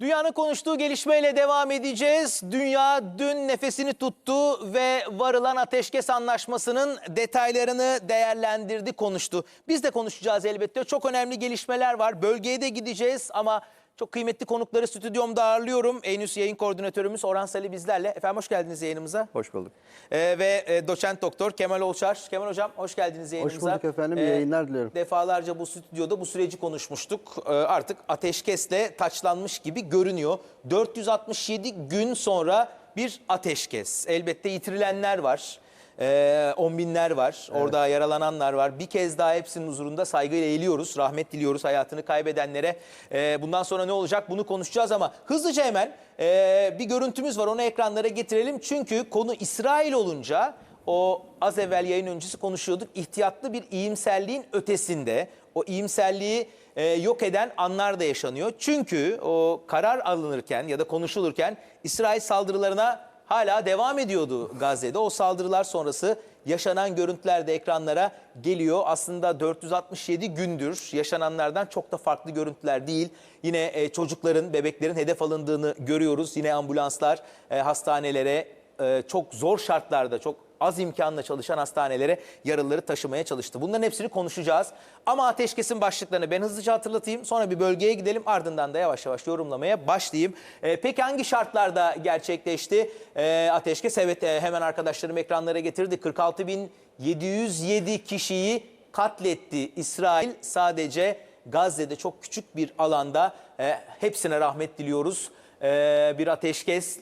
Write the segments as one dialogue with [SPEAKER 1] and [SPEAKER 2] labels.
[SPEAKER 1] Dünyanın konuştuğu gelişmeyle devam edeceğiz. Dünya dün nefesini tuttu ve varılan ateşkes anlaşmasının detaylarını değerlendirdi, konuştu. Biz de konuşacağız elbette. Çok önemli gelişmeler var. Bölgeye de gideceğiz ama çok kıymetli konukları stüdyomda ağırlıyorum. Enüs yayın koordinatörümüz Orhan Sali bizlerle. Efendim hoş geldiniz yayınımıza.
[SPEAKER 2] Hoş bulduk.
[SPEAKER 1] Ee, ve e, doçent doktor Kemal Olçar. Kemal hocam hoş geldiniz yayınımıza.
[SPEAKER 2] bulduk efendim, iyi yayınlar diliyorum.
[SPEAKER 1] Defalarca bu stüdyoda bu süreci konuşmuştuk. Ee, artık ateşkesle taçlanmış gibi görünüyor. 467 gün sonra bir ateşkes. Elbette yitirilenler var. Ee, on binler var. Orada yaralananlar var. Bir kez daha hepsinin huzurunda saygıyla eğiliyoruz. Rahmet diliyoruz hayatını kaybedenlere. Ee, bundan sonra ne olacak bunu konuşacağız ama hızlıca hemen e, bir görüntümüz var. Onu ekranlara getirelim. Çünkü konu İsrail olunca o az evvel yayın öncesi konuşuyorduk. İhtiyatlı bir iyimserliğin ötesinde o iyimserliği e, yok eden anlar da yaşanıyor. Çünkü o karar alınırken ya da konuşulurken İsrail saldırılarına hala devam ediyordu Gazze'de. O saldırılar sonrası yaşanan görüntüler de ekranlara geliyor. Aslında 467 gündür yaşananlardan çok da farklı görüntüler değil. Yine e, çocukların, bebeklerin hedef alındığını görüyoruz. Yine ambulanslar e, hastanelere e, çok zor şartlarda, çok az imkanla çalışan hastanelere yaralıları taşımaya çalıştı. Bunların hepsini konuşacağız. Ama ateşkesin başlıklarını ben hızlıca hatırlatayım. Sonra bir bölgeye gidelim. Ardından da yavaş yavaş yorumlamaya başlayayım. E, peki hangi şartlarda gerçekleşti e, ateşkes? Evet e, hemen arkadaşlarım ekranlara getirdi. 46.707 kişiyi katletti İsrail. Sadece Gazze'de çok küçük bir alanda e, hepsine rahmet diliyoruz. E, bir ateşkes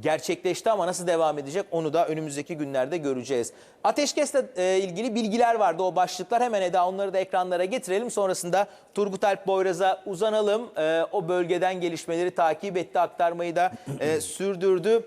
[SPEAKER 1] gerçekleşti ama nasıl devam edecek onu da önümüzdeki günlerde göreceğiz. Ateşkesle e, ilgili bilgiler vardı o başlıklar hemen Eda onları da ekranlara getirelim. Sonrasında Turgut Alp Boyraz'a uzanalım. E, o bölgeden gelişmeleri takip etti aktarmayı da e, sürdürdü.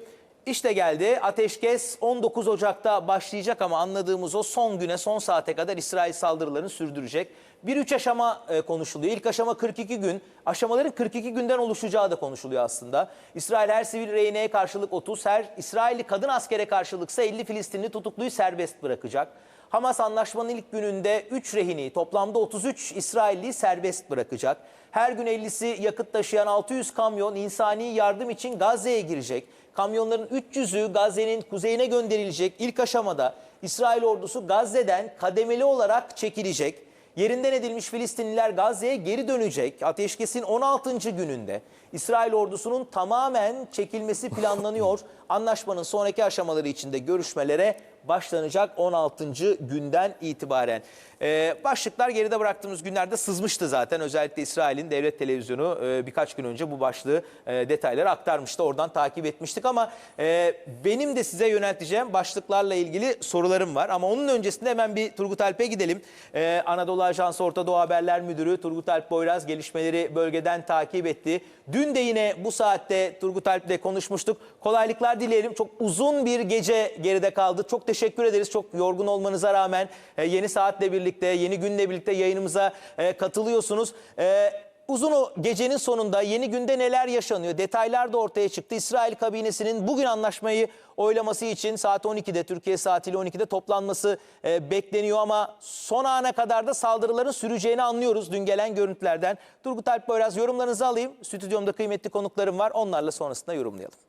[SPEAKER 1] İşte geldi ateşkes 19 Ocak'ta başlayacak ama anladığımız o son güne son saate kadar İsrail saldırılarını sürdürecek. Bir üç aşama e, konuşuluyor. İlk aşama 42 gün. Aşamaların 42 günden oluşacağı da konuşuluyor aslında. İsrail her sivil rehineye karşılık 30, her İsrailli kadın askere karşılıksa 50 Filistinli tutukluyu serbest bırakacak. Hamas anlaşmanın ilk gününde 3 rehini toplamda 33 İsrailliyi serbest bırakacak. Her gün 50'si yakıt taşıyan 600 kamyon insani yardım için Gazze'ye girecek. Kamyonların 300'ü Gazze'nin kuzeyine gönderilecek. İlk aşamada İsrail ordusu Gazze'den kademeli olarak çekilecek. Yerinden edilmiş Filistinliler Gazze'ye geri dönecek. Ateşkesin 16. gününde İsrail ordusunun tamamen çekilmesi planlanıyor. Anlaşmanın sonraki aşamaları içinde görüşmelere başlanacak 16. günden itibaren. Ee, başlıklar geride bıraktığımız günlerde sızmıştı zaten. Özellikle İsrail'in devlet televizyonu e, birkaç gün önce bu başlığı e, detayları aktarmıştı. Oradan takip etmiştik ama e, benim de size yönelteceğim başlıklarla ilgili sorularım var. Ama onun öncesinde hemen bir Turgut Alp'e gidelim. E, Anadolu Ajansı Orta Doğu Haberler Müdürü Turgut Alp Boyraz gelişmeleri bölgeden takip etti. Dün de yine bu saatte Turgut Alp'le konuşmuştuk. Kolaylıklar dileyelim. Çok uzun bir gece geride kaldı. Çok teşekkür ederiz. Çok yorgun olmanıza rağmen e, yeni saatle birlikte, yeni günle birlikte yayınımıza e, katılıyorsunuz. E, Uzun o gecenin sonunda yeni günde neler yaşanıyor? Detaylar da ortaya çıktı. İsrail kabinesinin bugün anlaşmayı oylaması için saat 12'de Türkiye saatiyle 12'de toplanması e, bekleniyor ama son ana kadar da saldırıların süreceğini anlıyoruz dün gelen görüntülerden. Turgut Alp Boyraz yorumlarınızı alayım. Stüdyomda kıymetli konuklarım var. Onlarla sonrasında yorumlayalım.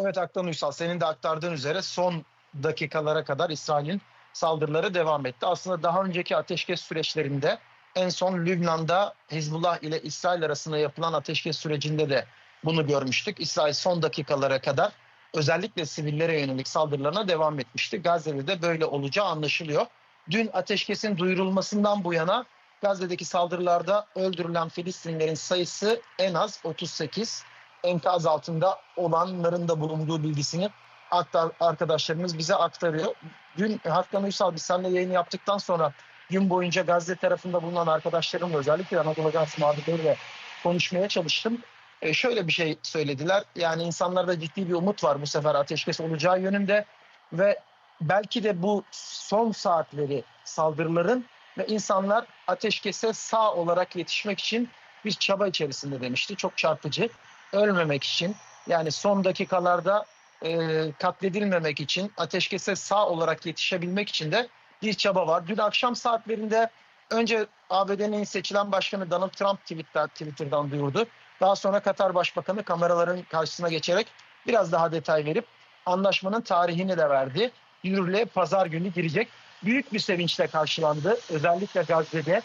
[SPEAKER 3] Evet Aktan Uysal senin de aktardığın üzere son dakikalara kadar İsrail'in saldırıları devam etti. Aslında daha önceki ateşkes süreçlerinde en son Lübnan'da Hizbullah ile İsrail arasında yapılan ateşkes sürecinde de bunu görmüştük. İsrail son dakikalara kadar özellikle sivillere yönelik saldırılarına devam etmişti. Gazze'de de böyle olacağı anlaşılıyor. Dün ateşkesin duyurulmasından bu yana Gazze'deki saldırılarda öldürülen Filistinlerin sayısı en az 38 enkaz altında olanların da bulunduğu bilgisini aktar, arkadaşlarımız bize aktarıyor. Dün Hakan Uysal biz seninle yayın yaptıktan sonra gün boyunca Gazze tarafında bulunan arkadaşlarımla özellikle Anadolu Ajansı muhabirleriyle konuşmaya çalıştım. E, şöyle bir şey söylediler. Yani insanlarda ciddi bir umut var bu sefer ateşkes olacağı yönünde ve belki de bu son saatleri saldırıların ve insanlar ateşkese sağ olarak yetişmek için bir çaba içerisinde demişti. Çok çarpıcı. Ölmemek için yani son dakikalarda e, katledilmemek için ateşkese sağ olarak yetişebilmek için de bir çaba var. Dün akşam saatlerinde Önce ABD'nin seçilen başkanı Donald Trump Twitter, Twitter'dan duyurdu. Daha sonra Katar Başbakanı kameraların karşısına geçerek biraz daha detay verip anlaşmanın tarihini de verdi. Yürürlüğe pazar günü girecek. Büyük bir sevinçle karşılandı. Özellikle Gazze'de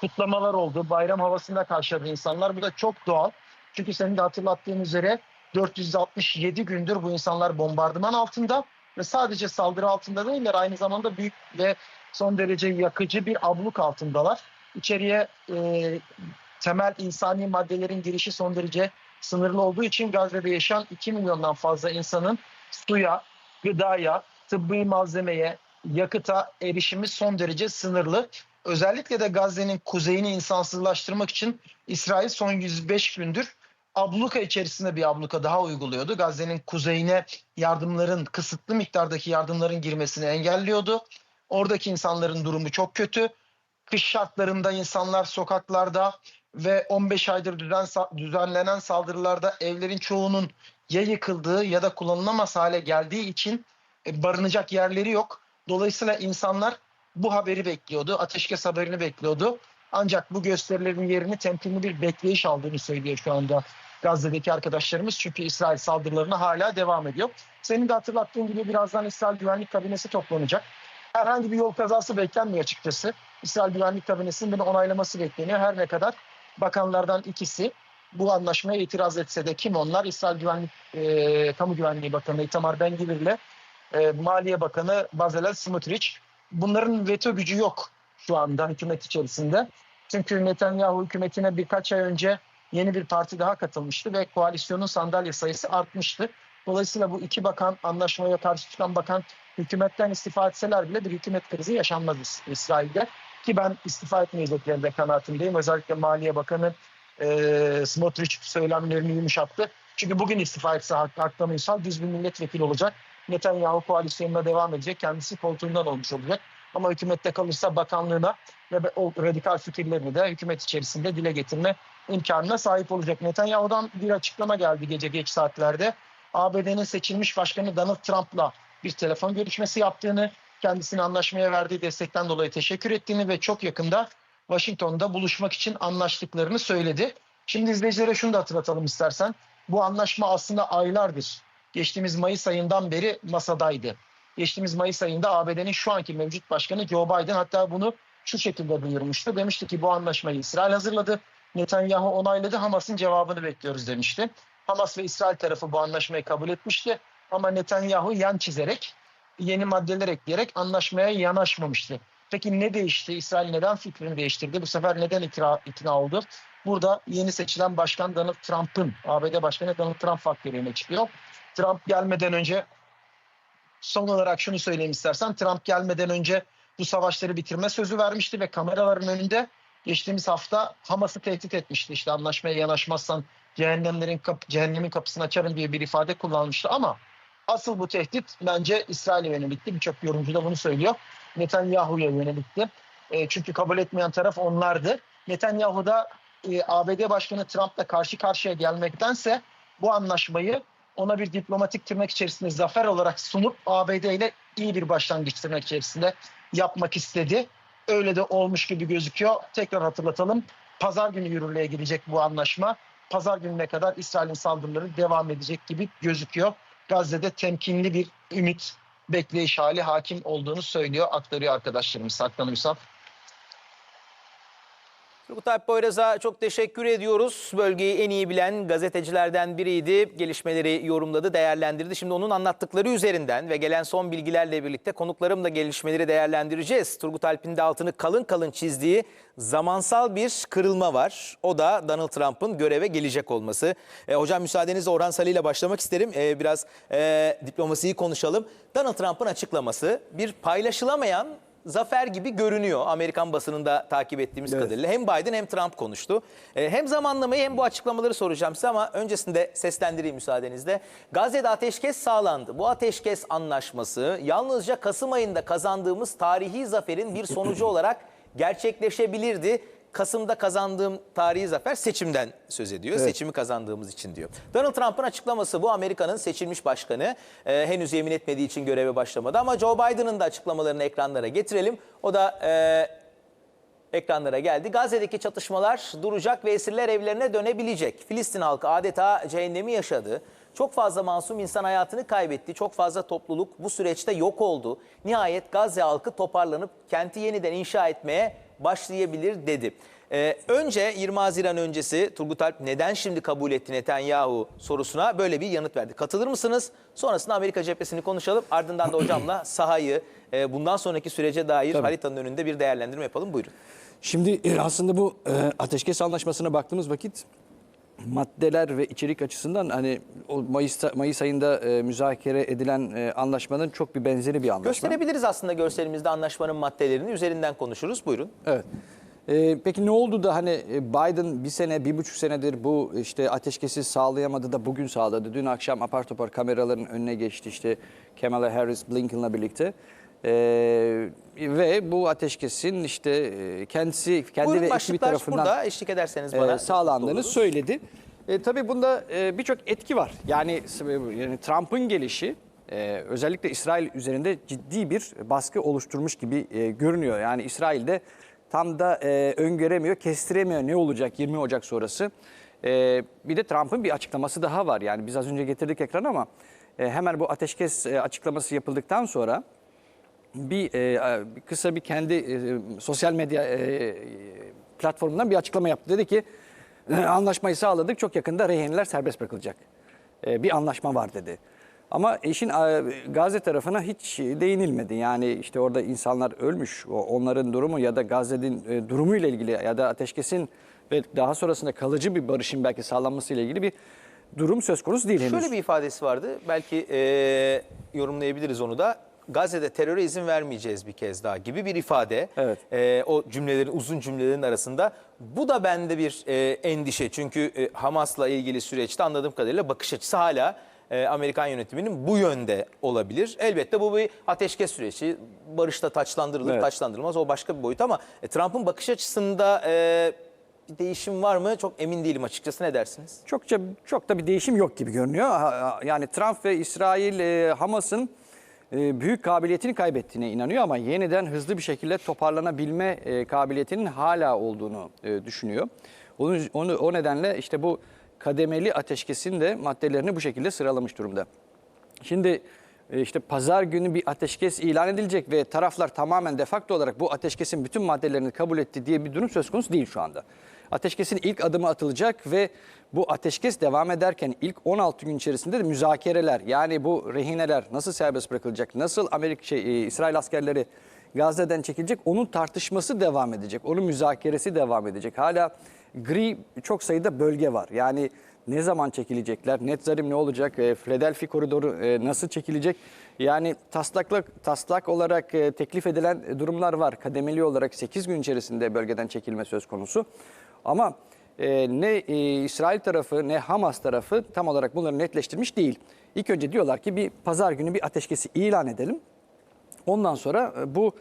[SPEAKER 3] kutlamalar oldu. Bayram havasında karşıladı insanlar. Bu da çok doğal. Çünkü senin de hatırlattığın üzere 467 gündür bu insanlar bombardıman altında ve sadece saldırı altında değiller. Aynı zamanda büyük ve son derece yakıcı bir abluk altındalar. İçeriye e, temel insani maddelerin girişi son derece sınırlı olduğu için Gazze'de yaşayan 2 milyondan fazla insanın suya, gıdaya, tıbbi malzemeye, yakıta erişimi son derece sınırlı. Özellikle de Gazze'nin kuzeyini insansızlaştırmak için İsrail son 105 gündür abluka içerisinde bir abluka daha uyguluyordu. Gazze'nin kuzeyine yardımların, kısıtlı miktardaki yardımların girmesini engelliyordu. Oradaki insanların durumu çok kötü. Kış şartlarında insanlar sokaklarda ve 15 aydır düzen, düzenlenen saldırılarda evlerin çoğunun ya yıkıldığı ya da kullanılamaz hale geldiği için e, barınacak yerleri yok. Dolayısıyla insanlar bu haberi bekliyordu. Ateşkes haberini bekliyordu. Ancak bu gösterilerin yerini temkinli bir bekleyiş aldığını söylüyor şu anda Gazze'deki arkadaşlarımız. Çünkü İsrail saldırılarına hala devam ediyor. Senin de hatırlattığın gibi birazdan İsrail Güvenlik Kabinesi toplanacak. Herhangi bir yol kazası beklenmiyor açıkçası. İsrail Güvenlik Kabinesi'nin bunu onaylaması bekleniyor. Her ne kadar bakanlardan ikisi bu anlaşmaya itiraz etse de kim onlar? İsrail Güvenlik e, Kamu Güvenliği Bakanı Itamar Ben-Gvir ile e, Maliye Bakanı Bezalel Smotrich. Bunların veto gücü yok şu anda hükümet içerisinde. Çünkü Netanyahu hükümetine birkaç ay önce yeni bir parti daha katılmıştı ve koalisyonun sandalye sayısı artmıştı. Dolayısıyla bu iki bakan anlaşmaya karşı çıkan bakan hükümetten istifa etseler bile bir hükümet krizi yaşanmaz İs- İsrail'de. Ki ben istifa etmeyeceklerinde kanaatindeyim. Özellikle Maliye Bakanı e, Smotrich söylemlerini yumuşattı. Çünkü bugün istifa etse Hak- Haktan Uysal düz bir milletvekili olacak. Netanyahu koalisyonuna devam edecek. Kendisi koltuğundan olmuş olacak. Ama hükümette kalırsa bakanlığına ve o radikal fikirlerini de hükümet içerisinde dile getirme imkanına sahip olacak. Netanyahu'dan bir açıklama geldi gece geç saatlerde. ABD'nin seçilmiş başkanı Donald Trump'la bir telefon görüşmesi yaptığını, kendisine anlaşmaya verdiği destekten dolayı teşekkür ettiğini ve çok yakında Washington'da buluşmak için anlaştıklarını söyledi. Şimdi izleyicilere şunu da hatırlatalım istersen. Bu anlaşma aslında aylardır, geçtiğimiz Mayıs ayından beri masadaydı. Geçtiğimiz Mayıs ayında ABD'nin şu anki mevcut başkanı Joe Biden hatta bunu şu şekilde duyurmuştu. Demişti ki bu anlaşmayı İsrail hazırladı. Netanyahu onayladı. Hamas'ın cevabını bekliyoruz demişti. Hamas ve İsrail tarafı bu anlaşmayı kabul etmişti. Ama Netanyahu yan çizerek yeni maddeler ekleyerek anlaşmaya yanaşmamıştı. Peki ne değişti? İsrail neden fikrini değiştirdi? Bu sefer neden ikna, ikna oldu? Burada yeni seçilen başkan Donald Trump'ın, ABD Başkanı Donald Trump faktörü öne çıkıyor. Trump gelmeden önce son olarak şunu söyleyeyim istersen. Trump gelmeden önce bu savaşları bitirme sözü vermişti ve kameraların önünde geçtiğimiz hafta Hamas'ı tehdit etmişti. İşte anlaşmaya yanaşmazsan cehennemlerin kap cehennemin kapısını açarım diye bir ifade kullanmıştı ama asıl bu tehdit bence İsrail'e yönelikti. Birçok yorumcu da bunu söylüyor. Netanyahu'ya yönelikti. E, çünkü kabul etmeyen taraf onlardı. Netanyahu da e, ABD Başkanı Trump'la karşı karşıya gelmektense bu anlaşmayı ona bir diplomatik tırnak içerisinde zafer olarak sunup ABD ile iyi bir başlangıç tırnak içerisinde yapmak istedi. Öyle de olmuş gibi gözüküyor. Tekrar hatırlatalım. Pazar günü yürürlüğe girecek bu anlaşma. Pazar gününe kadar İsrail'in saldırıları devam edecek gibi gözüküyor. Gazze'de temkinli bir ümit, bekleyiş hali hakim olduğunu söylüyor, aktarıyor arkadaşlarımız. Haktan Uysal.
[SPEAKER 1] Turgut Alp Poyraz'a çok teşekkür ediyoruz. Bölgeyi en iyi bilen gazetecilerden biriydi. Gelişmeleri yorumladı, değerlendirdi. Şimdi onun anlattıkları üzerinden ve gelen son bilgilerle birlikte konuklarımla gelişmeleri değerlendireceğiz. Turgut Alp'in de altını kalın kalın çizdiği zamansal bir kırılma var. O da Donald Trump'ın göreve gelecek olması. E, hocam müsaadenizle Orhan Salih ile başlamak isterim. E, biraz e, diplomasiyi konuşalım. Donald Trump'ın açıklaması bir paylaşılamayan zafer gibi görünüyor Amerikan basınında takip ettiğimiz kadarıyla. Hem Biden hem Trump konuştu. Ee, hem zamanlamayı hem bu açıklamaları soracağım size ama öncesinde seslendireyim müsaadenizle. Gazze'de ateşkes sağlandı. Bu ateşkes anlaşması yalnızca Kasım ayında kazandığımız tarihi zaferin bir sonucu olarak gerçekleşebilirdi. Kasım'da kazandığım tarihi zafer seçimden söz ediyor. Seçimi kazandığımız için diyor. Donald Trump'ın açıklaması bu. Amerika'nın seçilmiş başkanı e, henüz yemin etmediği için göreve başlamadı. Ama Joe Biden'ın da açıklamalarını ekranlara getirelim. O da e, ekranlara geldi. Gazze'deki çatışmalar duracak ve esirler evlerine dönebilecek. Filistin halkı adeta cehennemi yaşadı. Çok fazla masum insan hayatını kaybetti. Çok fazla topluluk bu süreçte yok oldu. Nihayet Gazze halkı toparlanıp kenti yeniden inşa etmeye başlayabilir dedi. Ee, önce 20 Haziran öncesi Turgut Alp neden şimdi kabul etti Netanyahu sorusuna böyle bir yanıt verdi. Katılır mısınız? Sonrasında Amerika cephesini konuşalım. Ardından da hocamla sahayı e, bundan sonraki sürece dair
[SPEAKER 2] Tabii.
[SPEAKER 1] haritanın önünde bir değerlendirme yapalım. Buyurun.
[SPEAKER 2] Şimdi e, aslında bu e, ateşkes anlaşmasına baktığımız vakit maddeler ve içerik açısından hani o Mayıs Mayıs ayında e, müzakere edilen e, anlaşmanın çok bir benzeri bir anlaşma.
[SPEAKER 1] Gösterebiliriz aslında görselimizde anlaşmanın maddelerini üzerinden konuşuruz. Buyurun.
[SPEAKER 2] Evet. E, peki ne oldu da hani e, Biden bir sene, bir buçuk senedir bu işte ateşkesi sağlayamadı da bugün sağladı. Dün akşam apar topar kameraların önüne geçti işte Kamala Harris Blinken'la birlikte. E, ve bu ateşkesin işte e, kendisi, kendi
[SPEAKER 1] Buyurun
[SPEAKER 2] ve ekibi tarafından
[SPEAKER 1] burada eşlik ederseniz
[SPEAKER 2] e,
[SPEAKER 1] bana.
[SPEAKER 2] sağlandığını
[SPEAKER 1] oluruz.
[SPEAKER 2] söyledi. E, tabii bunda e, birçok etki var. Yani, yani Trump'ın gelişi e, özellikle İsrail üzerinde ciddi bir baskı oluşturmuş gibi e, görünüyor. Yani İsrail'de tam da e, öngöremiyor, kestiremiyor ne olacak 20 Ocak sonrası. E, bir de Trump'ın bir açıklaması daha var. Yani biz az önce getirdik ekrana ama e, hemen bu ateşkes e, açıklaması yapıldıktan sonra bir e, kısa bir kendi e, sosyal medya e, platformundan bir açıklama yaptı. Dedi ki "E, anlaşmayı sağladık çok yakında rehinler serbest bırakılacak. E, bir anlaşma var dedi. Ama işin Gazze tarafına hiç değinilmedi. Yani işte orada insanlar ölmüş. Onların durumu ya da Gazze'nin e, durumuyla ilgili ya da ateşkesin ve daha sonrasında kalıcı bir barışın belki sağlanması ile ilgili bir durum söz konusu değil henüz.
[SPEAKER 1] Şöyle bir ifadesi vardı. Belki e, yorumlayabiliriz onu da. Gazze'de teröre izin vermeyeceğiz bir kez daha gibi bir ifade.
[SPEAKER 2] Evet.
[SPEAKER 1] E, o cümlelerin uzun cümlelerin arasında. Bu da bende bir e, endişe. Çünkü e, Hamas'la ilgili süreçte anladığım kadarıyla bakış açısı hala e, Amerikan yönetiminin bu yönde olabilir. Elbette bu bir ateşkes süreci. Barışta taçlandırılır,
[SPEAKER 2] Evet.
[SPEAKER 1] taçlandırılmaz o başka bir boyut ama e, Trump'ın bakış açısında e, bir değişim var mı? Çok emin değilim açıkçası. Ne dersiniz?
[SPEAKER 2] Çokça çok da bir değişim yok gibi görünüyor. Yani Trump ve İsrail e, Hamas'ın büyük kabiliyetini kaybettiğine inanıyor ama yeniden hızlı bir şekilde toparlanabilme e, kabiliyetinin hala olduğunu e, düşünüyor. Onu, onu o nedenle işte bu kademeli ateşkesin de maddelerini bu şekilde sıralamış durumda. Şimdi e, işte pazar günü bir ateşkes ilan edilecek ve taraflar tamamen defakto olarak bu ateşkesin bütün maddelerini kabul etti diye bir durum söz konusu değil şu anda. Ateşkesin ilk adımı atılacak ve bu ateşkes devam ederken ilk 16 gün içerisinde de müzakereler yani bu rehineler nasıl serbest bırakılacak, nasıl Amerika şey, e, İsrail askerleri Gazze'den çekilecek onun tartışması devam edecek. Onun müzakeresi devam edecek. Hala gri çok sayıda bölge var. Yani ne zaman çekilecekler? Netzarim ne olacak? E, Philadelphia koridoru e, nasıl çekilecek? Yani taslaklık taslak olarak e, teklif edilen durumlar var. Kademeli olarak 8 gün içerisinde bölgeden çekilme söz konusu. Ama e, ne e, İsrail tarafı ne Hamas tarafı tam olarak bunları netleştirmiş değil. İlk önce diyorlar ki bir pazar günü bir ateşkesi ilan edelim. Ondan sonra e, bu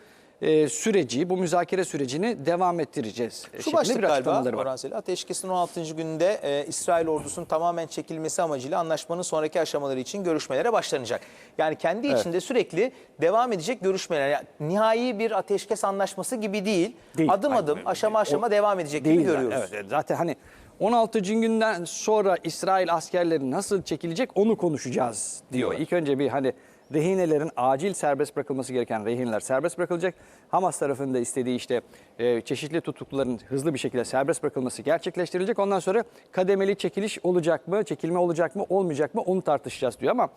[SPEAKER 2] e, süreci, bu müzakere sürecini devam ettireceğiz.
[SPEAKER 1] Şu başlık
[SPEAKER 2] bir
[SPEAKER 1] galiba
[SPEAKER 2] açıklamaları var.
[SPEAKER 1] Orhan Seli. Ateşkesin 16. gününde e, İsrail ordusunun tamamen çekilmesi amacıyla anlaşmanın sonraki aşamaları için görüşmelere başlanacak. Yani kendi
[SPEAKER 2] Evet.
[SPEAKER 1] içinde sürekli devam edecek görüşmeler. Yani nihai bir ateşkes anlaşması gibi değil.
[SPEAKER 2] Değil.
[SPEAKER 1] Adım
[SPEAKER 2] Hayır,
[SPEAKER 1] adım, aşama aşama
[SPEAKER 2] O-
[SPEAKER 1] devam edecek gibi
[SPEAKER 2] Değil
[SPEAKER 1] görüyoruz.
[SPEAKER 2] yani, Evet, zaten hani 16. günden sonra İsrail askerleri nasıl çekilecek onu konuşacağız diyor. İlk önce bir hani rehinelerin acil serbest bırakılması gereken rehineler serbest bırakılacak. Hamas tarafında istediği işte e, çeşitli tutukluların hızlı bir şekilde serbest bırakılması gerçekleştirilecek. Ondan sonra kademeli çekiliş olacak mı, çekilme olacak mı, olmayacak mı onu tartışacağız diyor. Ama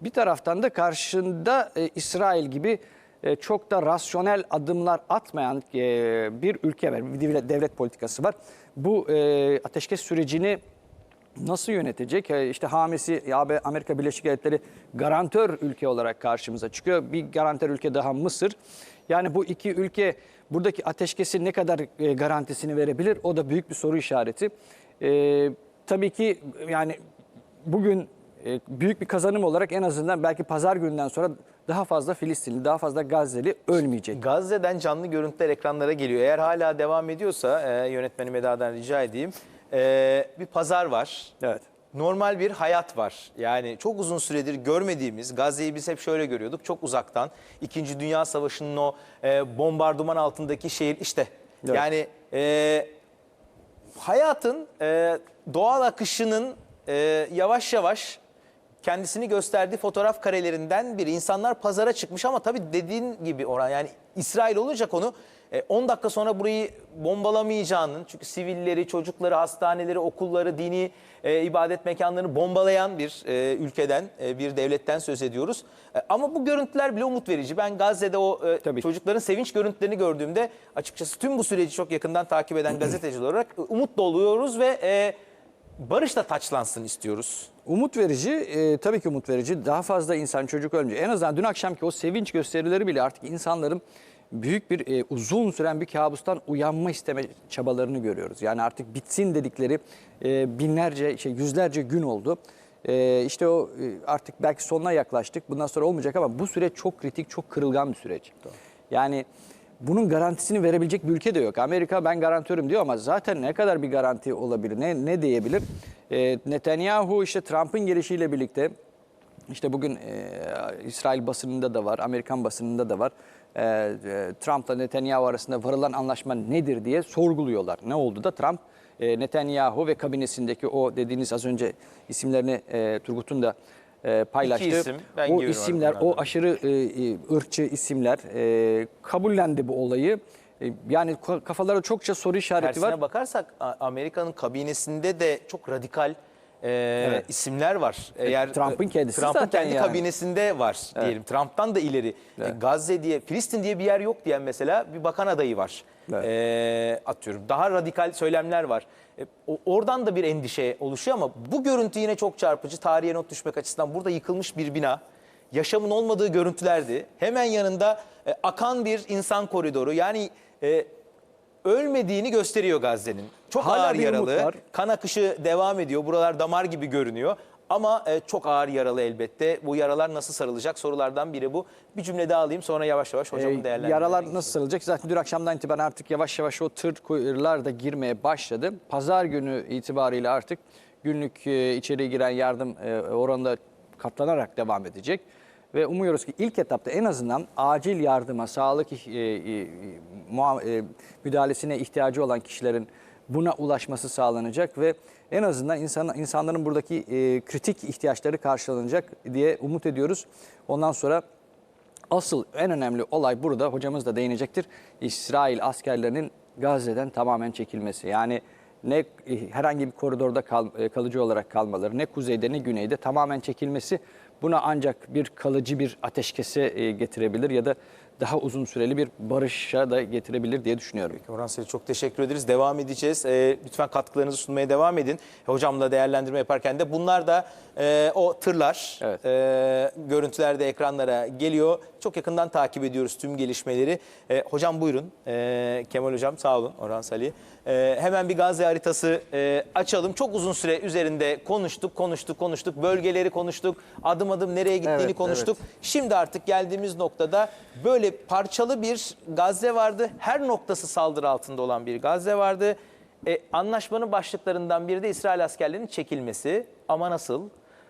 [SPEAKER 2] bir taraftan da karşında e, İsrail gibi e, çok da rasyonel adımlar atmayan e, bir ülke var, bir devlet- politikası var. Bu e, ateşkes sürecini nasıl yönetecek? E, İşte hamisi AB Amerika Birleşik Devletleri garantör ülke olarak karşımıza çıkıyor. Bir garantör ülke daha Mısır. Yani bu iki ülke buradaki ateşkesin ne kadar e, garantisini verebilir? O da büyük bir soru işareti. E, tabii ki yani bugün e, büyük bir kazanım olarak en azından belki pazar gününden sonra daha fazla Filistinli, daha fazla Gazze'li ölmeyecek.
[SPEAKER 1] Gazze'den canlı görüntüler ekranlara geliyor. Eğer hala devam ediyorsa e, yönetmenim Eda'dan rica edeyim. E, bir pazar var.
[SPEAKER 2] Evet.
[SPEAKER 1] normal bir hayat var. Yani çok uzun süredir görmediğimiz Gazze'yi biz hep şöyle görüyorduk çok uzaktan. İkinci Dünya Savaşı'nın o e, bombardıman altındaki şehir işte Yani e, hayatın e, doğal akışının e, yavaş yavaş kendisini gösterdiği fotoğraf karelerinden biri. İnsanlar pazara çıkmış ama tabii dediğin gibi Orhan yani İsrail olacak onu 10 dakika sonra burayı bombalamayacağının çünkü sivilleri, çocukları, hastaneleri, okulları, dini e, ibadet mekanlarını bombalayan bir e, ülkeden, e, bir devletten söz ediyoruz. E, ama bu görüntüler bile umut verici. Ben Gazze'de o e,
[SPEAKER 2] Tabii
[SPEAKER 1] çocukların sevinç görüntülerini gördüğümde açıkçası tüm bu süreci çok yakından takip eden gazeteci olarak e, umut doluyoruz ve e, barış da taçlansın istiyoruz.
[SPEAKER 2] Umut verici, e, tabii ki umut verici. Daha fazla insan çocuk ölmeyecek. En azından dün akşamki o sevinç gösterileri bile artık insanların büyük bir e, uzun süren bir kabustan uyanma isteme çabalarını görüyoruz. Yani artık bitsin dedikleri e, binlerce, şey, yüzlerce gün oldu. E, işte o e, artık belki sonuna yaklaştık. Bundan sonra olmayacak ama bu süreç çok kritik, çok kırılgan bir süreç. Yani bunun garantisini verebilecek bir ülke de yok. Amerika ben garantörüm diyor ama zaten ne kadar bir garanti olabilir, ne, ne diyebilir? E, Netanyahu işte Trump'ın gelişiyle birlikte işte bugün e, İsrail basınında da var, Amerikan basınında da var. E, e, Trump'la Netanyahu arasında varılan anlaşma nedir diye sorguluyorlar. Ne oldu da Trump e, Netanyahu ve kabinesindeki o dediğiniz az önce isimlerini e, Turgut'un da e, paylaştı.
[SPEAKER 1] İki isim, ben
[SPEAKER 2] o isimler, o aşırı e, ırkçı isimler e, kabullendi bu olayı. E, yani ka- kafalarda çokça soru işareti
[SPEAKER 1] Tersine
[SPEAKER 2] var.
[SPEAKER 1] bakarsak A- Amerika'nın kabinesinde de çok radikal e, isimler var. Eğer
[SPEAKER 2] Trump'ın kendisi
[SPEAKER 1] Trump'ın
[SPEAKER 2] zaten
[SPEAKER 1] kendi
[SPEAKER 2] yani.
[SPEAKER 1] kabinesinde var diyelim. Trump'tan da ileri. E, Gazze diye, Filistin diye bir yer yok diyen mesela bir bakan adayı var.
[SPEAKER 2] Evet.
[SPEAKER 1] E, atıyorum. Daha radikal söylemler var. E, oradan da bir endişe oluşuyor ama bu görüntü yine çok çarpıcı. Tarihe not düşmek açısından burada yıkılmış bir bina. Yaşamın olmadığı görüntülerdi. Hemen yanında e, akan bir insan koridoru. Yani e, ölmediğini gösteriyor Gazze'nin. Çok
[SPEAKER 2] Hala
[SPEAKER 1] ağır
[SPEAKER 2] bir umut
[SPEAKER 1] yaralı.
[SPEAKER 2] var.
[SPEAKER 1] Kan akışı devam ediyor. Buralar damar gibi görünüyor. Ama e, çok ağır yaralı elbette. Bu yaralar nasıl sarılacak sorulardan biri bu. Bir cümle daha alayım sonra yavaş yavaş hocamın
[SPEAKER 2] E,
[SPEAKER 1] değerlendirmesine
[SPEAKER 2] Yaralar nasıl sarılacak? Zaten dün akşamdan itibaren artık yavaş yavaş o tırlar da girmeye başladı. Pazar günü itibariyle artık günlük e, içeriye giren yardım e, oranı da katlanarak devam edecek. Ve umuyoruz ki ilk etapta en azından acil yardıma, sağlık e, e, e, müdahalesine ihtiyacı olan kişilerin buna ulaşması sağlanacak ve en azından insan, insanların buradaki e, kritik ihtiyaçları karşılanacak diye umut ediyoruz. Ondan sonra Asıl en önemli olay burada hocamız da değinecektir. İsrail askerlerinin Gazze'den tamamen çekilmesi. Yani ne e, herhangi bir koridorda kal- e, kalıcı olarak kalmaları, ne kuzeyde ne güneyde tamamen çekilmesi buna ancak bir kalıcı bir ateşkese e, getirebilir ya da daha uzun süreli bir barışa da getirebilir diye düşünüyorum.
[SPEAKER 1] Orhan Seri çok teşekkür ederiz. Devam edeceğiz. Ee, lütfen katkılarınızı sunmaya devam edin. Hocamla değerlendirme yaparken de bunlar da e, o tırlar
[SPEAKER 2] Evet.
[SPEAKER 1] e, görüntülerde ekranlara geliyor. Çok yakından takip ediyoruz tüm gelişmeleri. E, hocam buyurun. E, Kemal Hocam sağ olun Orhan Salih. E, hemen bir Gazze haritası e, açalım. Çok uzun süre üzerinde konuştuk, konuştuk, konuştuk. Bölgeleri konuştuk. Adım adım nereye gittiğini
[SPEAKER 4] Evet,
[SPEAKER 1] konuştuk. Şimdi artık geldiğimiz noktada böyle parçalı bir Gazze vardı. Her noktası saldırı altında olan bir Gazze vardı. E, anlaşmanın başlıklarından biri de İsrail askerlerinin çekilmesi. Ama nasıl?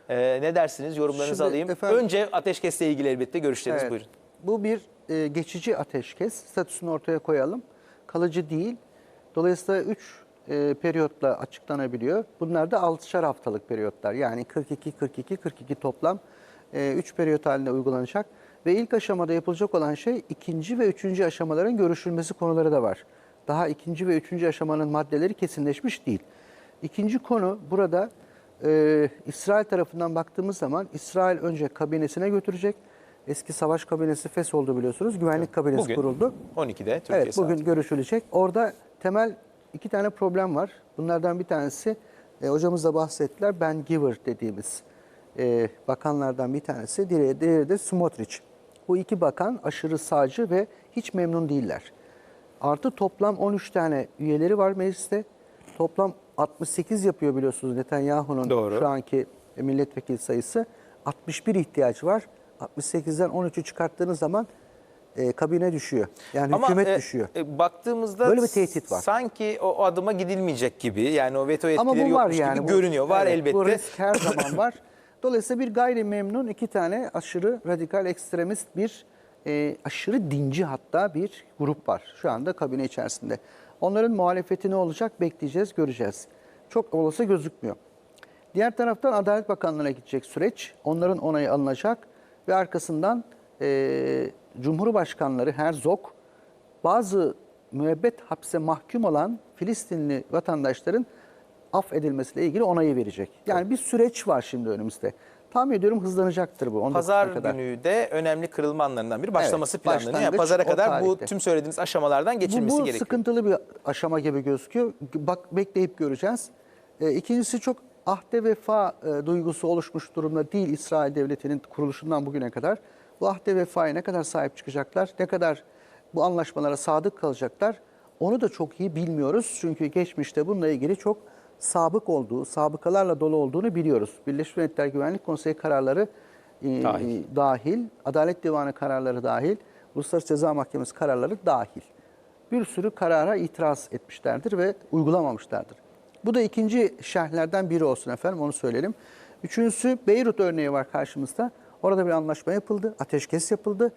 [SPEAKER 1] E, ne dersiniz? Yorumlarınızı
[SPEAKER 4] Şimdi
[SPEAKER 1] alayım.
[SPEAKER 4] efendim-
[SPEAKER 1] Önce ateşkesle ilgili elbette görüşleriniz
[SPEAKER 4] Evet.
[SPEAKER 1] buyurun.
[SPEAKER 4] Bu bir e, geçici ateşkes. Statüsünü ortaya koyalım. Kalıcı değil. Dolayısıyla 3 e, periyotla açıklanabiliyor. Bunlar da 6'şar haftalık periyotlar. Yani 42, 42, 42 toplam 3 periyot halinde uygulanacak. Ve ilk aşamada yapılacak olan şey ikinci ve üçüncü aşamaların görüşülmesi konuları da var. Daha ikinci ve üçüncü aşamanın maddeleri kesinleşmiş değil. İkinci konu burada e, İsrail tarafından baktığımız zaman İsrail önce kabinesine götürecek. Eski savaş kabinesi FES oldu biliyorsunuz. Güvenlik kabinesi
[SPEAKER 1] Bugün
[SPEAKER 4] kuruldu.
[SPEAKER 1] 12'de Türkiye
[SPEAKER 4] Evet bugün
[SPEAKER 1] saati.
[SPEAKER 4] görüşülecek. Orada temel iki tane problem var. Bunlardan bir tanesi e, hocamız da bahsettiler. Ben Giver dediğimiz e, bakanlardan bir tanesi. Diğeri, diğeri de Smotrich. Bu iki bakan aşırı sağcı ve hiç memnun değiller. Artı toplam 13 tane üyeleri var mecliste. Toplam 68 yapıyor biliyorsunuz Netanyahu'nun şu anki milletvekili sayısı. 61 ihtiyacı var. 68'den 13'ü çıkarttığınız zaman e, kabine düşüyor. Yani hükümet
[SPEAKER 1] e,
[SPEAKER 4] düşüyor.
[SPEAKER 1] e, baktığımızda
[SPEAKER 4] Böyle bir tehdit var.
[SPEAKER 1] Sanki o adıma gidilmeyecek gibi. Yani o veto
[SPEAKER 4] Ama
[SPEAKER 1] etkileri
[SPEAKER 4] bu var
[SPEAKER 1] yokmuş
[SPEAKER 4] yani.
[SPEAKER 1] gibi
[SPEAKER 4] bu-
[SPEAKER 1] görünüyor. Var
[SPEAKER 4] evet,
[SPEAKER 1] elbette.
[SPEAKER 4] Bu risk her zaman var. Dolayısıyla bir gayrimemnun iki tane aşırı radikal ekstremist bir e, aşırı dinci hatta bir grup var şu anda kabine içerisinde. Onların muhalefeti ne olacak bekleyeceğiz, göreceğiz. Çok olası gözükmüyor. Diğer taraftan Adalet Bakanlığı'na gidecek süreç. Onların onayı alınacak ve arkasından eee Cumhurbaşkanları Herzog bazı müebbet hapse mahkum olan Filistinli vatandaşların affedilmesiyle ilgili onayı verecek. Yani bir süreç var şimdi önümüzde. Tahmin ediyorum hızlanacaktır bu. 19'una
[SPEAKER 1] Pazar
[SPEAKER 4] kadar.
[SPEAKER 1] günü de önemli kırılma anlarından biri başlaması
[SPEAKER 4] Evet,
[SPEAKER 1] planlanıyor. Yani pazara kadar bu tüm söylediğiniz aşamalardan
[SPEAKER 4] Bu,
[SPEAKER 1] geçilmesi
[SPEAKER 4] bu
[SPEAKER 1] gerekiyor.
[SPEAKER 4] sıkıntılı bir aşama gibi gözüküyor. Bak bekleyip göreceğiz. E, ikincisi çok ahde vefa e, duygusu oluşmuş durumda değil İsrail Devleti'nin kuruluşundan bugüne kadar. Bu ahde vefaya ne kadar sahip çıkacaklar, ne kadar bu anlaşmalara sadık kalacaklar onu da çok iyi bilmiyoruz. Çünkü geçmişte bununla ilgili çok sabık olduğu, sabıkalarla dolu olduğunu biliyoruz. Birleşmiş Milletler Güvenlik Konseyi kararları e,
[SPEAKER 1] Dahil.
[SPEAKER 4] e, dahil, Adalet Divanı kararları dahil, Uluslararası Ceza Mahkemesi kararları dahil bir sürü karara itiraz etmişlerdir ve uygulamamışlardır. Bu da ikinci şerhlerden biri olsun efendim onu söyleyelim. Üçüncüsü Beyrut örneği var karşımızda. Orada bir anlaşma yapıldı, ateşkes yapıldı.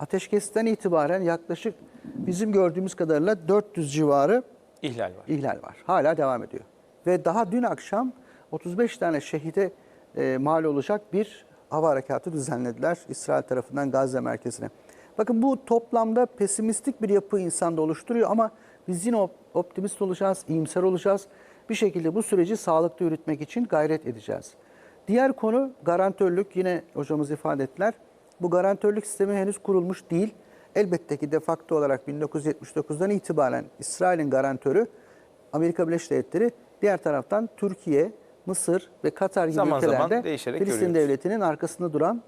[SPEAKER 4] Ateşkesten itibaren yaklaşık bizim gördüğümüz kadarıyla 400 civarı
[SPEAKER 1] İhlal var.
[SPEAKER 4] ihlal var. Hala devam ediyor. Ve daha dün akşam 35 tane şehide e, mal olacak bir hava harekatı düzenlediler İsrail tarafından Gazze merkezine. Bakın bu toplamda pesimistik bir yapı insanda oluşturuyor ama biz yine op- optimist olacağız, iyimser olacağız. Bir şekilde bu süreci sağlıklı yürütmek için gayret edeceğiz. Diğer konu garantörlük. Yine hocamız ifade ettiler. Bu garantörlük sistemi henüz kurulmuş değil. Elbette ki de facto olarak 1979'dan itibaren İsrail'in garantörü Amerika Birleşik Devletleri, diğer taraftan Türkiye, Mısır ve Katar gibi
[SPEAKER 1] Zaman zaman
[SPEAKER 4] ülkelerde
[SPEAKER 1] değişerek
[SPEAKER 4] Filistin
[SPEAKER 1] görüyoruz.
[SPEAKER 4] devletinin arkasında duran,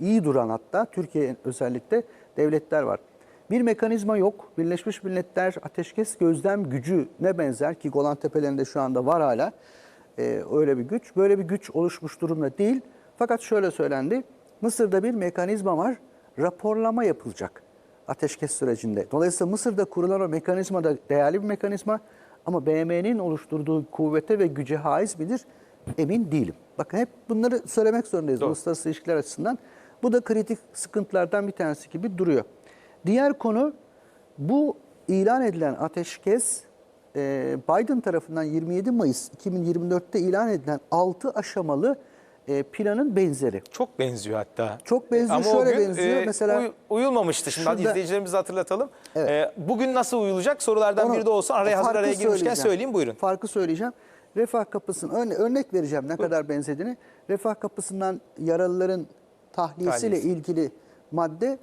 [SPEAKER 4] iyi duran hatta Türkiye özellikle devletler var. Bir mekanizma yok. Birleşmiş Milletler ateşkes gözlem gücü ne benzer ki Golan Tepelerinde şu anda var hala e, öyle bir güç. Böyle bir güç oluşmuş durumda değil. Fakat şöyle söylendi. Mısır'da bir mekanizma var. Raporlama yapılacak ateşkes sürecinde. Dolayısıyla Mısır'da kurulan o mekanizma da değerli bir mekanizma ama BM'nin oluşturduğu kuvvete ve güce haiz midir? Emin değilim. Bakın hep bunları söylemek zorundayız
[SPEAKER 1] Doğru.
[SPEAKER 4] uluslararası ilişkiler açısından. Bu da kritik sıkıntılardan bir tanesi gibi duruyor. Diğer konu bu ilan edilen ateşkes e, Biden tarafından 27 Mayıs 2024'te ilan edilen 6 aşamalı e, planın benzeri.
[SPEAKER 1] Çok benziyor hatta.
[SPEAKER 4] Çok benziyor,
[SPEAKER 1] Ama o
[SPEAKER 4] şöyle
[SPEAKER 1] gün,
[SPEAKER 4] benziyor.
[SPEAKER 1] e,
[SPEAKER 4] Mesela
[SPEAKER 1] uy- uyulmamıştı. Şimdi hadi
[SPEAKER 4] şurada-
[SPEAKER 1] izleyicilerimize hatırlatalım.
[SPEAKER 4] Evet.
[SPEAKER 1] E, bugün nasıl uyulacak sorulardan
[SPEAKER 4] Onu-
[SPEAKER 1] biri de olsun. Araya hazır araya girmişken söyleyeyim buyurun.
[SPEAKER 4] Farkı söyleyeceğim. Refah kapısının örne- örnek vereceğim ne kadar benzediğini. Refah kapısından yaralıların tahliyesiyle
[SPEAKER 1] Tahliyesi.
[SPEAKER 4] ilgili madde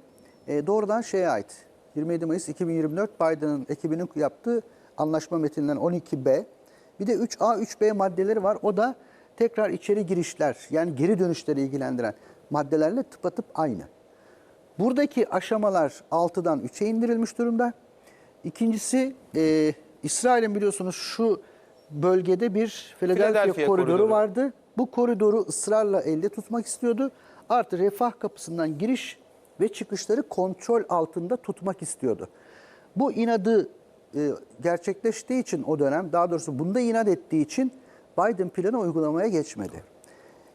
[SPEAKER 4] e, doğrudan şeye ait. 27 Mayıs 2024 Biden'ın ekibinin yaptığı anlaşma metninden 12B. Bir de 3A, 3B maddeleri var. O da tekrar içeri girişler yani geri dönüşleri ilgilendiren maddelerle tıpatıp aynı. Buradaki aşamalar 6'dan 3'e indirilmiş durumda. İkincisi e, İsrail'in biliyorsunuz şu bölgede bir Philadelphia,
[SPEAKER 1] Philadelphia
[SPEAKER 4] koridoru,
[SPEAKER 1] koridoru.
[SPEAKER 4] vardı. Bu koridoru ısrarla elde tutmak istiyordu. Artı refah kapısından giriş ve çıkışları kontrol altında tutmak istiyordu. Bu inadı e, gerçekleştiği için o dönem, daha doğrusu bunda inat ettiği için Biden planı uygulamaya geçmedi.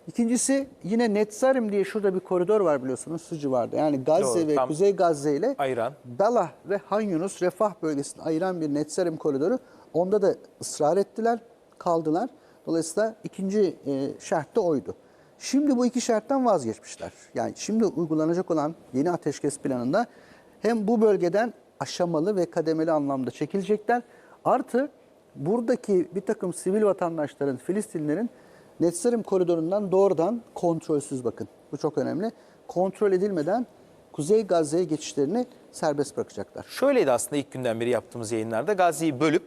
[SPEAKER 4] İkincisi yine Netzarim diye şurada bir koridor var biliyorsunuz su civarında. Yani Gazze
[SPEAKER 1] Doğru,
[SPEAKER 4] ve
[SPEAKER 1] tam
[SPEAKER 4] Kuzey Gazze ile
[SPEAKER 1] ayıran.
[SPEAKER 4] Belah ve Han Yunus refah bölgesini ayıran bir Netzarim koridoru. Onda da ısrar ettiler, kaldılar. Dolayısıyla ikinci e, şart da oydu. Şimdi bu iki şarttan vazgeçmişler. Yani şimdi uygulanacak olan yeni ateşkes planında hem bu bölgeden aşamalı ve kademeli anlamda çekilecekler. Artı buradaki bir takım sivil vatandaşların, Filistinlerin Netzarim koridorundan doğrudan kontrolsüz bakın. Bu çok önemli. Kontrol edilmeden Kuzey Gazze'ye geçişlerini serbest bırakacaklar.
[SPEAKER 1] Şöyleydi aslında ilk günden beri yaptığımız yayınlarda Gazze'yi bölüp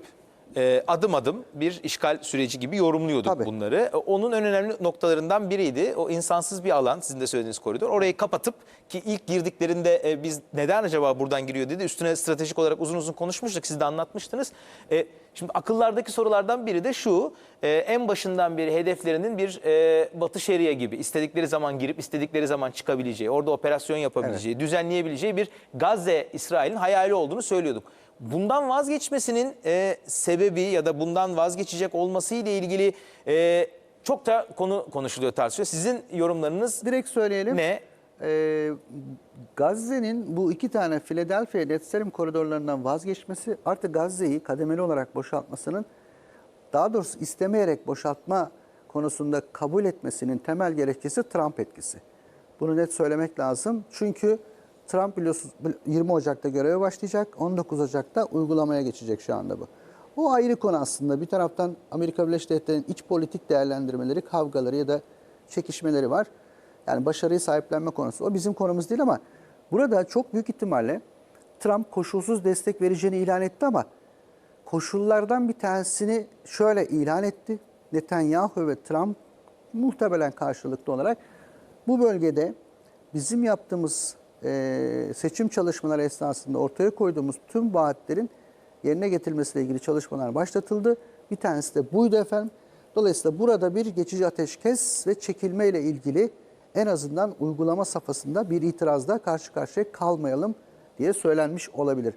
[SPEAKER 1] e, adım adım bir işgal süreci gibi yorumluyorduk
[SPEAKER 4] Tabii.
[SPEAKER 1] bunları. E, Onun en önemli noktalarından biriydi. O insansız bir alan sizin de söylediğiniz koridor. Orayı kapatıp ki ilk girdiklerinde e, biz neden acaba buradan giriyor dedi. Üstüne stratejik olarak uzun uzun konuşmuştuk. Siz de anlatmıştınız. E, şimdi akıllardaki sorulardan biri de şu. e, en başından beri hedeflerinin bir e, Batı Şeria gibi istedikleri zaman girip istedikleri zaman çıkabileceği, orada operasyon yapabileceği, düzenleyebileceği bir Gazze İsrail'in hayali olduğunu söylüyorduk. Bundan vazgeçmesinin e, sebebi ya da bundan vazgeçecek olması ile ilgili e, çok da konu konuşuluyor tartışılıyor. Sizin yorumlarınız
[SPEAKER 4] Direkt söyleyelim.
[SPEAKER 1] ne?
[SPEAKER 4] e, Gazze'nin bu iki tane Philadelphia Netserim koridorlarından vazgeçmesi artı Gazze'yi kademeli olarak boşaltmasının daha doğrusu istemeyerek boşaltma konusunda kabul etmesinin temel gerekçesi Trump etkisi. Bunu net söylemek lazım. Çünkü Trump biliyorsunuz 20 Ocak'ta göreve başlayacak. 19 Ocak'ta uygulamaya geçecek şu anda bu. O ayrı konu aslında. Bir taraftan Amerika Birleşik Devletleri'nin iç politik değerlendirmeleri, kavgaları ya da çekişmeleri var. Yani başarıyı sahiplenme konusu. O bizim konumuz değil ama burada çok büyük ihtimalle Trump koşulsuz destek vereceğini ilan etti ama koşullardan bir tanesini şöyle ilan etti. Netanyahu ve Trump muhtemelen karşılıklı olarak bu bölgede bizim yaptığımız eee, seçim çalışmaları esnasında ortaya koyduğumuz tüm vaatlerin yerine getirilmesiyle ilgili çalışmalar başlatıldı. Bir tanesi de buydu efendim. Dolayısıyla burada bir geçici ateşkes ve çekilme ile ilgili en azından uygulama safhasında bir itirazda karşı karşıya kalmayalım diye söylenmiş olabilir.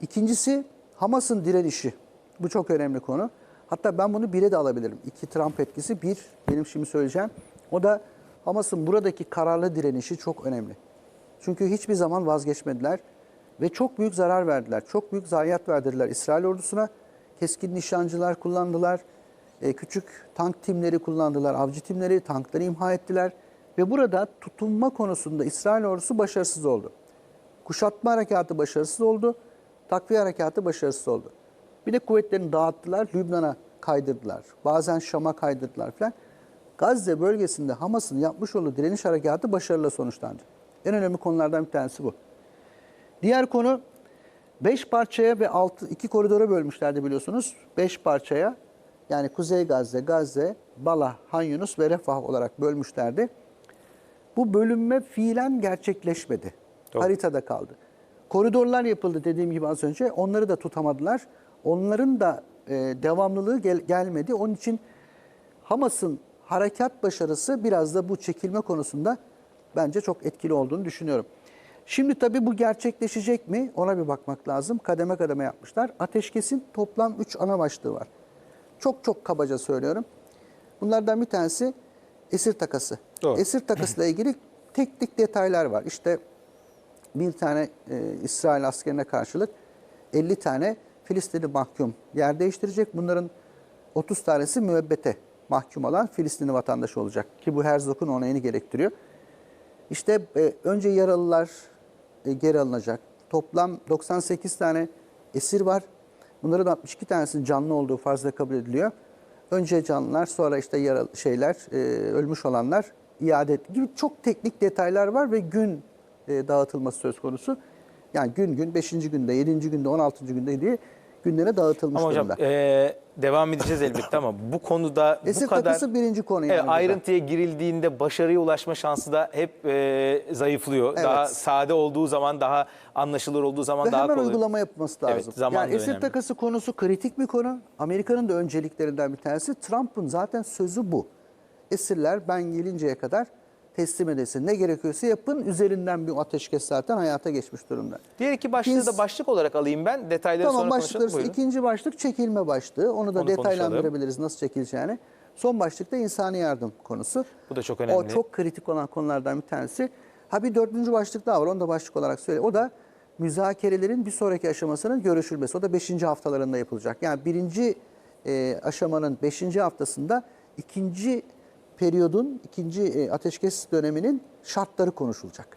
[SPEAKER 4] İkincisi Hamas'ın direnişi. Bu çok önemli konu. Hatta ben bunu bire de alabilirim. İki Trump etkisi. Bir, benim şimdi söyleyeceğim. O da Hamas'ın buradaki kararlı direnişi çok önemli. Çünkü hiçbir zaman vazgeçmediler ve çok büyük zarar verdiler. Çok büyük zayiat verdirdiler İsrail ordusuna. Keskin nişancılar kullandılar. E, küçük tank timleri kullandılar. Avcı timleri, tankları imha ettiler. Ve burada tutunma konusunda İsrail ordusu başarısız oldu. Kuşatma harekatı başarısız oldu. Takviye harekatı başarısız oldu. Bir de kuvvetlerini dağıttılar, Lübnan'a kaydırdılar. Bazen Şam'a kaydırdılar falan. Gazze bölgesinde Hamas'ın yapmış olduğu direniş harekatı başarıyla sonuçlandı. En önemli konulardan bir tanesi bu. Diğer konu 5 parçaya ve 6 iki koridora bölmüşlerdi biliyorsunuz. 5 parçaya yani Kuzey Gazze, Gazze, Bala, Han Yunus ve Refah olarak bölmüşlerdi. Bu bölünme fiilen gerçekleşmedi.
[SPEAKER 1] Doğru.
[SPEAKER 4] Haritada kaldı. Koridorlar yapıldı dediğim gibi az önce. Onları da tutamadılar. Onların da e, devamlılığı gel- gelmedi. Onun için Hamas'ın harekat başarısı biraz da bu çekilme konusunda bence çok etkili olduğunu düşünüyorum. Şimdi tabii bu gerçekleşecek mi? Ona bir bakmak lazım. Kademe kademe yapmışlar. Ateşkesin toplam 3 ana başlığı var. Çok çok kabaca söylüyorum. Bunlardan bir tanesi esir takası.
[SPEAKER 1] Doğru.
[SPEAKER 4] Esir takasıyla ilgili teknik detaylar var. İşte bir tane e, İsrail askerine karşılık 50 tane Filistinli mahkum yer değiştirecek. Bunların 30 tanesi müebbete mahkum olan Filistinli vatandaşı olacak. Ki bu Herzog'un onayını gerektiriyor. İşte e, önce yaralılar e, geri alınacak. Toplam 98 tane esir var. Bunların 62 tanesinin canlı olduğu farzla kabul ediliyor. Önce canlılar sonra işte yaralı şeyler, e, ölmüş olanlar iade gibi çok teknik detaylar var ve gün e, dağıtılması söz konusu. Yani gün gün 5. günde, 7. günde, 16. günde diye günlere dağıtılmış
[SPEAKER 1] Ama hocam
[SPEAKER 4] durumda.
[SPEAKER 1] e, devam edeceğiz elbette ama bu konuda
[SPEAKER 4] Esir
[SPEAKER 1] bu kadar
[SPEAKER 4] takısı birinci konu yani
[SPEAKER 1] Evet,
[SPEAKER 4] burada.
[SPEAKER 1] ayrıntıya girildiğinde başarıya ulaşma şansı da hep e, zayıflıyor.
[SPEAKER 4] Evet.
[SPEAKER 1] Daha sade olduğu zaman, daha anlaşılır olduğu zaman
[SPEAKER 4] Ve
[SPEAKER 1] daha
[SPEAKER 4] hemen
[SPEAKER 1] kolay.
[SPEAKER 4] uygulama yapması
[SPEAKER 1] Evet,
[SPEAKER 4] lazım.
[SPEAKER 1] zaman
[SPEAKER 4] yani esir
[SPEAKER 1] önemli.
[SPEAKER 4] takası konusu kritik bir konu. Amerika'nın da önceliklerinden bir tanesi. Trump'ın zaten sözü bu. Esirler ben gelinceye kadar teslim edilsin. Ne gerekiyorsa yapın. Üzerinden bir ateşkes zaten hayata geçmiş durumda.
[SPEAKER 1] Diğer iki başlığı
[SPEAKER 4] Biz-
[SPEAKER 1] da başlık olarak alayım ben. Detayları
[SPEAKER 4] Tamam
[SPEAKER 1] sonra konuşalım.
[SPEAKER 4] başlıkları.
[SPEAKER 1] Buyurun.
[SPEAKER 4] İkinci başlık çekilme başlığı. Onu da
[SPEAKER 1] Onu
[SPEAKER 4] detaylandırabiliriz nasıl çekileceğini. Son başlık da insani yardım konusu.
[SPEAKER 1] Bu da çok
[SPEAKER 4] O
[SPEAKER 1] önemli.
[SPEAKER 4] çok kritik olan konulardan bir tanesi. Ha bir dördüncü başlık daha var. Onu da başlık olarak söyle. O da müzakerelerin bir sonraki aşamasının görüşülmesi. O da beşinci haftalarında yapılacak. Yani birinci e, aşamanın beşinci haftasında ikinci periyodun, ikinci e, ateşkes döneminin şartları konuşulacak.
[SPEAKER 1] Peki.